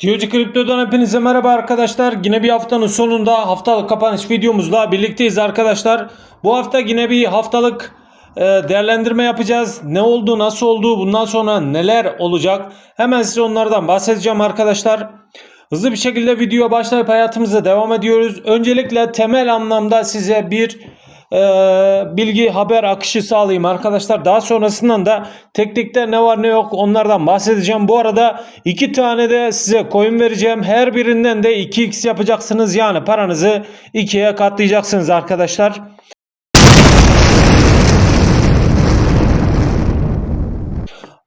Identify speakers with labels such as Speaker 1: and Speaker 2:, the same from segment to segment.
Speaker 1: Tiyoci Kripto'dan hepinize merhaba arkadaşlar. Yine bir haftanın sonunda haftalık kapanış videomuzla birlikteyiz arkadaşlar. Bu hafta yine bir haftalık e, değerlendirme yapacağız. Ne oldu, nasıl oldu, bundan sonra neler olacak? Hemen size onlardan bahsedeceğim arkadaşlar. Hızlı bir şekilde videoya başlayıp hayatımıza devam ediyoruz. Öncelikle temel anlamda size bir e, bilgi haber akışı sağlayayım arkadaşlar. Daha sonrasından da teknikte ne var ne yok onlardan bahsedeceğim. Bu arada iki tane de size coin vereceğim. Her birinden de 2x yapacaksınız. Yani paranızı ikiye katlayacaksınız arkadaşlar.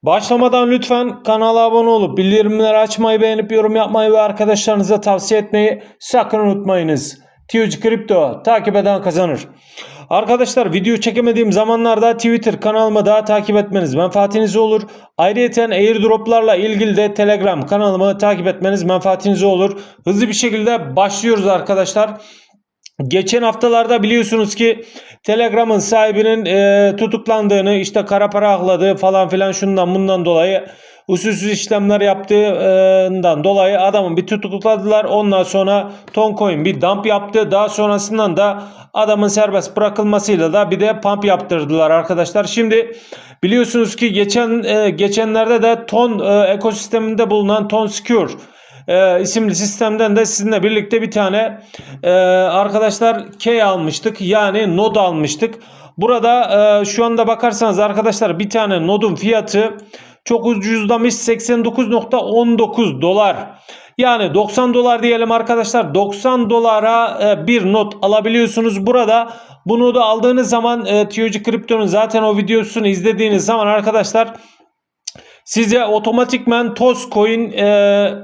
Speaker 1: Başlamadan lütfen kanala abone olup bildirimleri açmayı, beğenip yorum yapmayı ve arkadaşlarınıza tavsiye etmeyi sakın unutmayınız. Tiyoci Kripto takip eden kazanır. Arkadaşlar video çekemediğim zamanlarda Twitter kanalımı da takip etmeniz menfaatinize olur. Ayrıca airdroplarla ilgili de Telegram kanalımı takip etmeniz menfaatinize olur. Hızlı bir şekilde başlıyoruz arkadaşlar. Geçen haftalarda biliyorsunuz ki Telegram'ın sahibinin e, tutuklandığını işte kara para akladığı falan filan şundan bundan dolayı usulsüz işlemler yaptığından dolayı adamın bir tutukladılar. Ondan sonra Toncoin bir dump yaptı. Daha sonrasından da adamın serbest bırakılmasıyla da bir de pump yaptırdılar arkadaşlar. Şimdi biliyorsunuz ki geçen e, geçenlerde de Ton e, ekosisteminde bulunan Ton Secure e, isimli sistemden de sizinle birlikte bir tane e, arkadaşlar key almıştık. Yani node almıştık. Burada e, şu anda bakarsanız arkadaşlar bir tane nodun fiyatı çok ucuzlamış 89.19 dolar. Yani 90 dolar diyelim arkadaşlar 90 dolara e, bir not alabiliyorsunuz. Burada bunu da aldığınız zaman e, Tiyoci Kripto'nun zaten o videosunu izlediğiniz zaman arkadaşlar size otomatikmen toz coin e,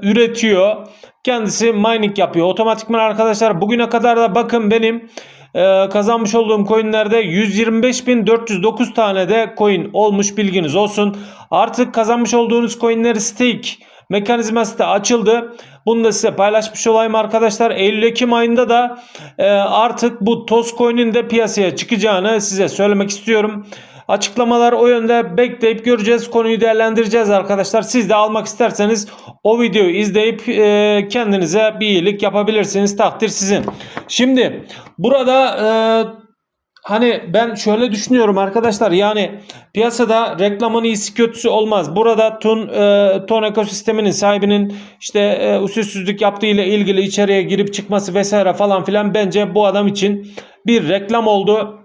Speaker 1: üretiyor. Kendisi mining yapıyor. Otomatikmen arkadaşlar bugüne kadar da bakın benim e, kazanmış olduğum coinlerde 125.409 tane de coin olmuş bilginiz olsun. Artık kazanmış olduğunuz coinleri stake mekanizması da açıldı. Bunu da size paylaşmış olayım arkadaşlar. Eylül-Ekim ayında da e, artık bu toz coin'in de piyasaya çıkacağını size söylemek istiyorum. Açıklamalar o yönde bekleyip göreceğiz. Konuyu değerlendireceğiz arkadaşlar. Siz de almak isterseniz o videoyu izleyip e, kendinize bir iyilik yapabilirsiniz. Takdir sizin. Şimdi burada e, hani ben şöyle düşünüyorum arkadaşlar. Yani piyasada reklamın iyisi kötüsü olmaz. Burada ton, e, ton ekosisteminin sahibinin işte e, usulsüzlük yaptığı ile ilgili içeriye girip çıkması vesaire falan filan bence bu adam için bir reklam oldu.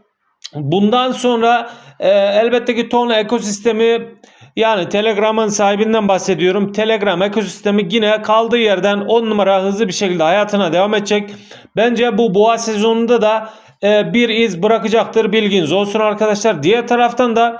Speaker 1: Bundan sonra e, elbette ki ton ekosistemi yani Telegram'ın sahibinden bahsediyorum. Telegram ekosistemi yine kaldığı yerden 10 numara hızlı bir şekilde hayatına devam edecek. Bence bu boğa sezonunda da e, bir iz bırakacaktır bilginiz olsun arkadaşlar. Diğer taraftan da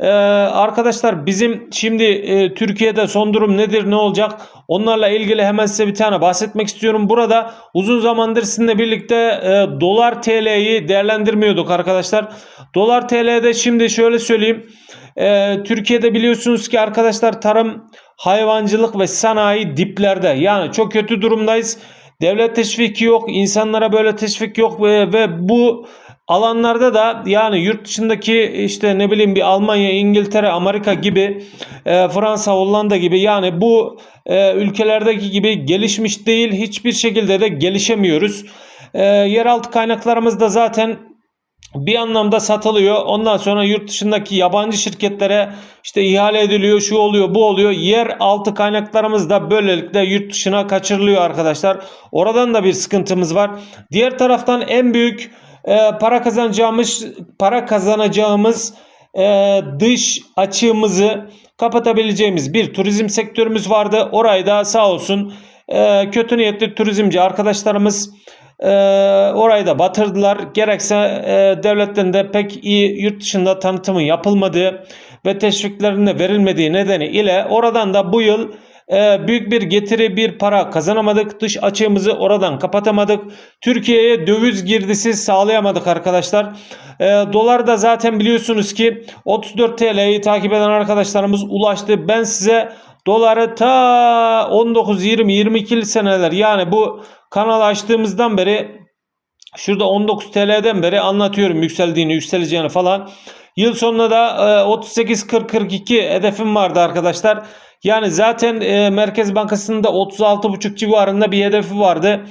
Speaker 1: e, arkadaşlar bizim şimdi e, Türkiye'de son durum nedir ne olacak onlarla ilgili hemen size bir tane bahsetmek istiyorum. Burada uzun zamandır sizinle birlikte e, dolar TL'yi değerlendirmiyorduk arkadaşlar. Dolar TL'de şimdi şöyle söyleyeyim. E, Türkiye'de biliyorsunuz ki arkadaşlar tarım, hayvancılık ve sanayi diplerde. Yani çok kötü durumdayız. Devlet teşviki yok, insanlara böyle teşvik yok ve, ve bu alanlarda da yani yurt dışındaki işte ne bileyim bir Almanya, İngiltere, Amerika gibi e, Fransa, Hollanda gibi yani bu e, ülkelerdeki gibi gelişmiş değil hiçbir şekilde de gelişemiyoruz. E, yeraltı kaynaklarımız da zaten bir anlamda satılıyor. Ondan sonra yurt dışındaki yabancı şirketlere işte ihale ediliyor, şu oluyor, bu oluyor. Yer altı kaynaklarımız da böylelikle yurt dışına kaçırılıyor arkadaşlar. Oradan da bir sıkıntımız var. Diğer taraftan en büyük e, para kazanacağımız para kazanacağımız e, dış açığımızı kapatabileceğimiz bir turizm sektörümüz vardı. Orayı da sağ olsun e, kötü niyetli turizmci arkadaşlarımız e, orayı da batırdılar. Gerekse e, devletten de pek iyi yurt dışında tanıtımı yapılmadığı ve teşviklerin verilmediği nedeni ile oradan da bu yıl büyük bir getiri bir para kazanamadık. Dış açığımızı oradan kapatamadık. Türkiye'ye döviz girdisi sağlayamadık arkadaşlar. E, dolar da zaten biliyorsunuz ki 34 TL'yi takip eden arkadaşlarımız ulaştı. Ben size doları ta 19, 20, 22 seneler yani bu kanal açtığımızdan beri şurada 19 TL'den beri anlatıyorum yükseldiğini, yükseleceğini falan. Yıl sonuna da 38 40 42 hedefim vardı arkadaşlar. Yani zaten e, Merkez Bankası'nda 36,5 civarında bir hedefi vardı.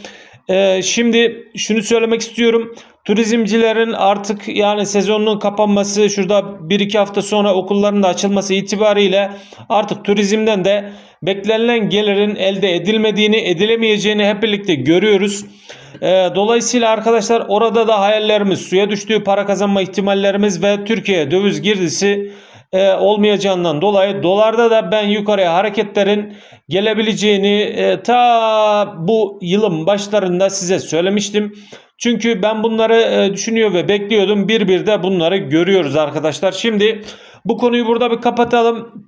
Speaker 1: E, şimdi şunu söylemek istiyorum. Turizmcilerin artık yani sezonunun kapanması şurada 1-2 hafta sonra okulların da açılması itibariyle artık turizmden de beklenilen gelirin elde edilmediğini edilemeyeceğini hep birlikte görüyoruz. E, dolayısıyla arkadaşlar orada da hayallerimiz suya düştüğü para kazanma ihtimallerimiz ve Türkiye döviz girdisi e, olmayacağından dolayı dolarda da ben yukarıya hareketlerin gelebileceğini e, ta bu yılın başlarında size söylemiştim. Çünkü ben bunları e, düşünüyor ve bekliyordum. Bir bir de bunları görüyoruz arkadaşlar. Şimdi bu konuyu burada bir kapatalım.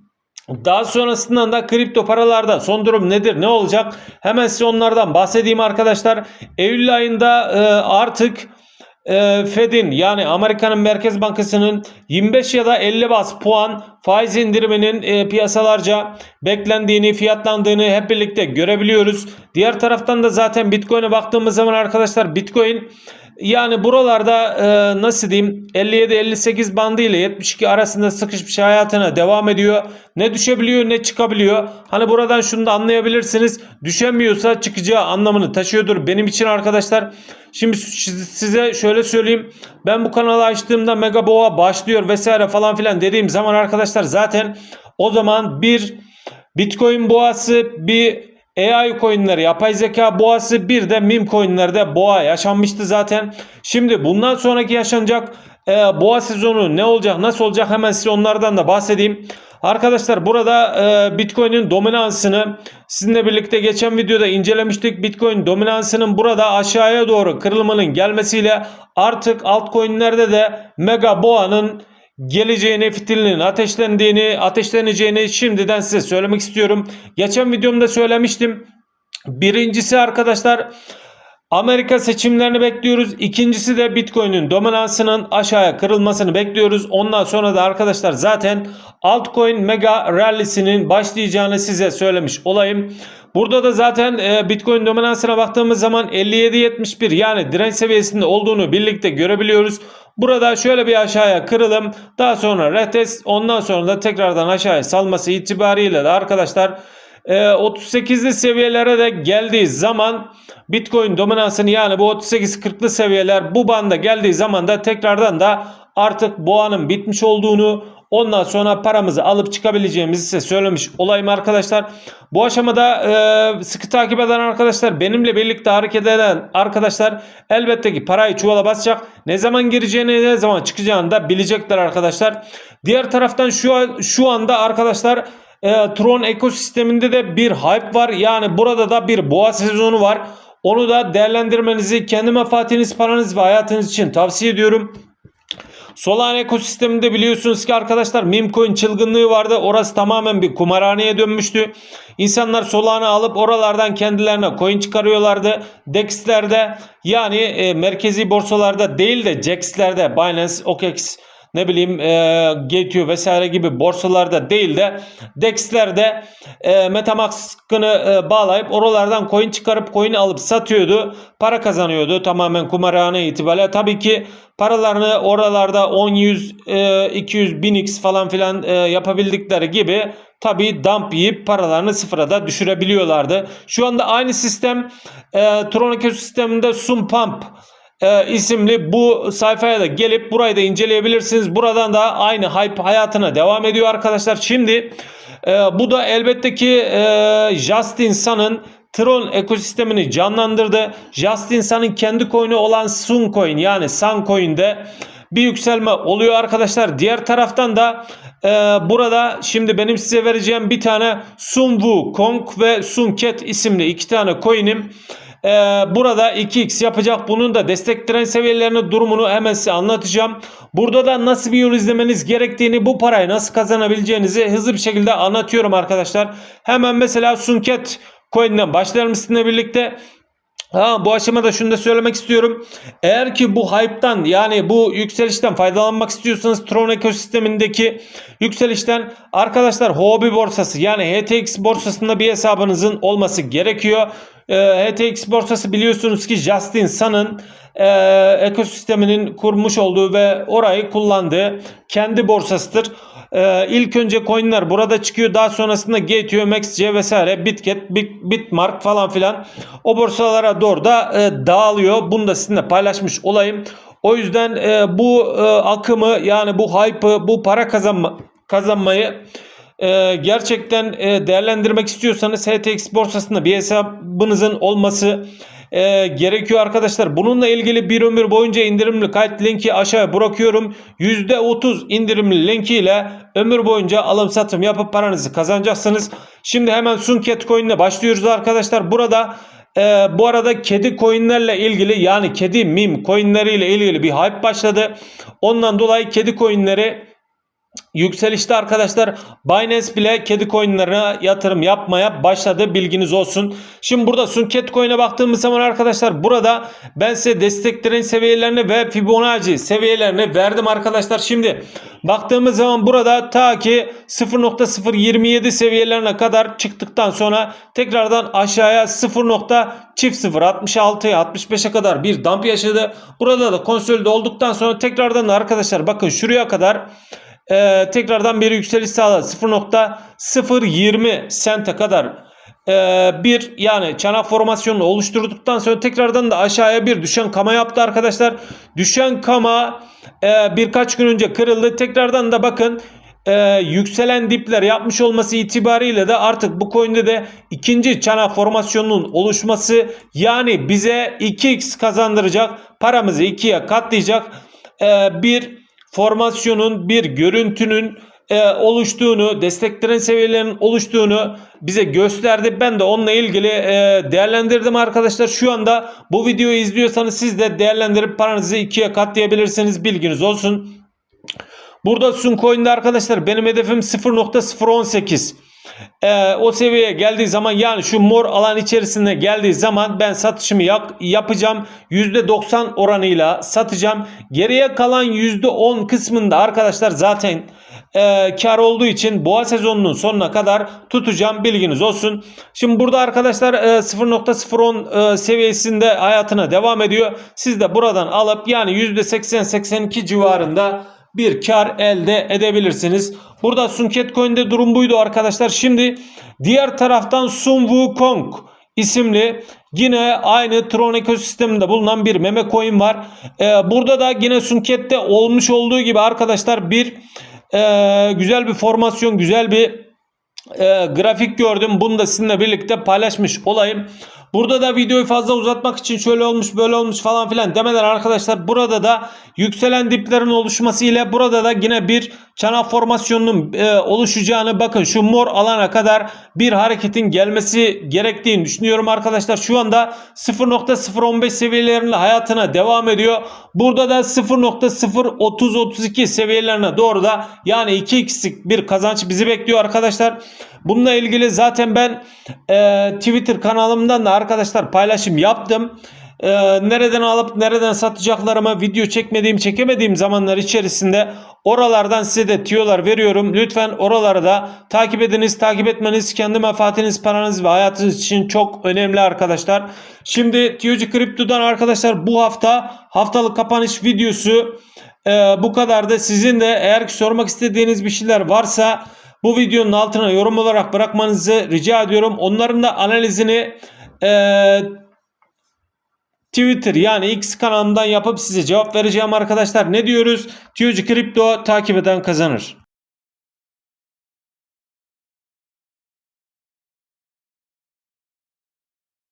Speaker 1: Daha sonrasında da kripto paralarda son durum nedir ne olacak hemen size onlardan bahsedeyim arkadaşlar. Eylül ayında e, artık e, Fed'in yani Amerika'nın Merkez Bankası'nın 25 ya da 50 bas puan faiz indiriminin e, piyasalarca beklendiğini, fiyatlandığını hep birlikte görebiliyoruz. Diğer taraftan da zaten Bitcoin'e baktığımız zaman arkadaşlar Bitcoin yani buralarda e, nasıl diyeyim 57-58 bandı ile 72 arasında sıkışmış hayatına devam ediyor. Ne düşebiliyor ne çıkabiliyor. Hani buradan şunu da anlayabilirsiniz. Düşemiyorsa çıkacağı anlamını taşıyordur benim için arkadaşlar. Şimdi size şöyle söyleyeyim. Ben bu kanalı açtığımda Mega Boğa başlıyor vesaire falan filan dediğim zaman arkadaşlar zaten o zaman bir Bitcoin boğası bir AI coinleri, yapay zeka boğası bir de meme coinlerde boğa yaşanmıştı zaten. Şimdi bundan sonraki yaşanacak e, boğa sezonu ne olacak, nasıl olacak hemen size onlardan da bahsedeyim. Arkadaşlar burada e, Bitcoin'in dominansını sizinle birlikte geçen videoda incelemiştik. Bitcoin dominansının burada aşağıya doğru kırılmanın gelmesiyle artık altcoin'lerde de mega boğanın geleceğini, fitilinin ateşlendiğini, ateşleneceğini şimdiden size söylemek istiyorum. Geçen videomda söylemiştim. Birincisi arkadaşlar Amerika seçimlerini bekliyoruz. İkincisi de Bitcoin'in dominansının aşağıya kırılmasını bekliyoruz. Ondan sonra da arkadaşlar zaten altcoin mega rallisinin başlayacağını size söylemiş olayım. Burada da zaten e, Bitcoin dominansına baktığımız zaman 57.71 yani direnç seviyesinde olduğunu birlikte görebiliyoruz. Burada şöyle bir aşağıya kırılım daha sonra retest ondan sonra da tekrardan aşağıya salması itibariyle de arkadaşlar 38'li e, seviyelere de geldiği zaman Bitcoin dominansını yani bu 38-40'lı seviyeler bu banda geldiği zaman da tekrardan da artık boğanın bitmiş olduğunu ondan sonra paramızı alıp çıkabileceğimizi size söylemiş olayım arkadaşlar. Bu aşamada e, sıkı takip eden arkadaşlar benimle birlikte hareket eden arkadaşlar elbette ki parayı çuvala basacak. Ne zaman gireceğini ne zaman çıkacağını da bilecekler arkadaşlar. Diğer taraftan şu, şu anda arkadaşlar e, Tron ekosisteminde de bir hype var. Yani burada da bir boğa sezonu var. Onu da değerlendirmenizi kendi menfaatiniz, paranız ve hayatınız için tavsiye ediyorum. Solana ekosisteminde biliyorsunuz ki arkadaşlar meme coin çılgınlığı vardı. Orası tamamen bir kumarhaneye dönmüştü. İnsanlar Solana alıp oralardan kendilerine coin çıkarıyorlardı. DEX'lerde yani e, merkezi borsalarda değil de JAX'lerde Binance, OKEx ne bileyim e, Gateway vesaire gibi borsalarda değil de DEX'lerde e, Metamask'ını e, bağlayıp oralardan coin çıkarıp coin alıp satıyordu. Para kazanıyordu tamamen kumarhane itibariyle. Tabii ki paralarını oralarda 10, 100, e, 200, 1000x falan filan e, yapabildikleri gibi tabi dump yiyip paralarını sıfıra da düşürebiliyorlardı. Şu anda aynı sistem e, Tron ekosisteminde Sum Pump e, isimli bu sayfaya da gelip burayı da inceleyebilirsiniz. Buradan da aynı hype hayatına devam ediyor arkadaşlar. Şimdi e, bu da elbette ki e, Justin Sun'ın Tron ekosistemini canlandırdı. Justin Sun'ın kendi coin'i olan Sun Coin yani Sun Coin'de bir yükselme oluyor arkadaşlar. Diğer taraftan da e, burada şimdi benim size vereceğim bir tane Sun Wu Kong ve Sun Cat isimli iki tane coin'im ee, burada 2x yapacak. Bunun da destek direnç seviyelerinin durumunu hemen size anlatacağım. Burada da nasıl bir yol izlemeniz gerektiğini bu parayı nasıl kazanabileceğinizi hızlı bir şekilde anlatıyorum arkadaşlar. Hemen mesela Sunket coin'den başlayalım sizinle birlikte. Ha, bu aşamada şunu da söylemek istiyorum. Eğer ki bu hype'tan yani bu yükselişten faydalanmak istiyorsanız Tron ekosistemindeki yükselişten arkadaşlar Huobi borsası yani HTX borsasında bir hesabınızın olması gerekiyor. Ee, HTX borsası biliyorsunuz ki Justin Sun'ın e, ekosisteminin kurmuş olduğu ve orayı kullandığı kendi borsasıdır. E, ilk önce coinler burada çıkıyor. Daha sonrasında Gateway, MaxC vesaire Bitget, Bit, Bitmark falan filan o borsalara doğru da e, dağılıyor. Bunu da sizinle paylaşmış olayım. O yüzden e, bu e, akımı yani bu hype'ı, bu para kazanma, kazanmayı e, gerçekten e, değerlendirmek istiyorsanız HTX borsasında bir hesabınızın olması e, gerekiyor arkadaşlar. Bununla ilgili bir ömür boyunca indirimli kayıt linki aşağıya bırakıyorum. %30 indirimli linki ile ömür boyunca alım satım yapıp paranızı kazanacaksınız. Şimdi hemen Sunket Coin'le başlıyoruz arkadaşlar. Burada e, bu arada kedi coinlerle ilgili yani kedi meme coinleriyle ilgili bir hype başladı. Ondan dolayı kedi coinleri Yükselişte arkadaşlar Binance bile kedi coinlerine yatırım yapmaya başladı bilginiz olsun. Şimdi burada Sunket coin'e baktığımız zaman arkadaşlar burada ben size desteklerin seviyelerini ve Fibonacci seviyelerini verdim arkadaşlar. Şimdi baktığımız zaman burada ta ki 0.027 seviyelerine kadar çıktıktan sonra tekrardan aşağıya 0.066'ya 65'e kadar bir dump yaşadı. Burada da konsolide olduktan sonra tekrardan arkadaşlar bakın şuraya kadar e, tekrardan bir yükseliş sağladı. 0.020 sente kadar e, bir yani çanak formasyonunu oluşturduktan sonra tekrardan da aşağıya bir düşen kama yaptı arkadaşlar. Düşen kama e, birkaç gün önce kırıldı. Tekrardan da bakın e, yükselen dipler yapmış olması itibariyle de artık bu coin'de de ikinci çanak formasyonunun oluşması yani bize 2x kazandıracak paramızı 2'ye katlayacak e, bir formasyonun bir görüntünün e, oluştuğunu, desteklerin seviyelerinin oluştuğunu bize gösterdi. Ben de onunla ilgili e, değerlendirdim arkadaşlar. Şu anda bu videoyu izliyorsanız siz de değerlendirip paranızı ikiye katlayabilirsiniz. Bilginiz olsun. Burada Suncoin'de arkadaşlar benim hedefim 0.018. Ee, o seviyeye geldiği zaman yani şu mor alan içerisinde geldiği zaman ben satışımı yap, yapacağım. %90 oranıyla satacağım. Geriye kalan %10 kısmında arkadaşlar zaten e, kar olduğu için boğa sezonunun sonuna kadar tutacağım bilginiz olsun. Şimdi burada arkadaşlar e, 0.010 e, seviyesinde hayatına devam ediyor. Siz de buradan alıp yani %80-82 civarında bir kar elde edebilirsiniz. Burada Sunket Coin'de durum buydu arkadaşlar. Şimdi diğer taraftan Sun Wukong isimli yine aynı Tron ekosisteminde bulunan bir meme coin var. Ee, burada da yine Sunket'te olmuş olduğu gibi arkadaşlar bir e, güzel bir formasyon, güzel bir e, grafik gördüm. Bunu da sizinle birlikte paylaşmış olayım. Burada da videoyu fazla uzatmak için şöyle olmuş böyle olmuş falan filan demeden arkadaşlar burada da yükselen diplerin oluşması ile burada da yine bir çanak formasyonunun e, oluşacağını bakın şu mor alana kadar bir hareketin gelmesi gerektiğini düşünüyorum arkadaşlar. Şu anda 0.015 seviyelerinde hayatına devam ediyor. Burada da 0.030-32 seviyelerine doğru da yani 2x'lik bir kazanç bizi bekliyor arkadaşlar. Bununla ilgili zaten ben e, Twitter kanalımdan da arkadaşlar paylaşım yaptım. E, nereden alıp nereden satacaklarıma video çekmediğim çekemediğim zamanlar içerisinde oralardan size de tiyolar veriyorum. Lütfen oraları da takip ediniz. Takip etmeniz kendi menfaatiniz, paranız ve hayatınız için çok önemli arkadaşlar. Şimdi Tiyocu Kripto'dan arkadaşlar bu hafta haftalık kapanış videosu e, bu kadar da sizin de eğer ki sormak istediğiniz bir şeyler varsa bu videonun altına yorum olarak bırakmanızı rica ediyorum. Onların da analizini e, Twitter yani X kanalından yapıp size cevap vereceğim arkadaşlar. Ne diyoruz? Tiyocu Kripto takip eden kazanır.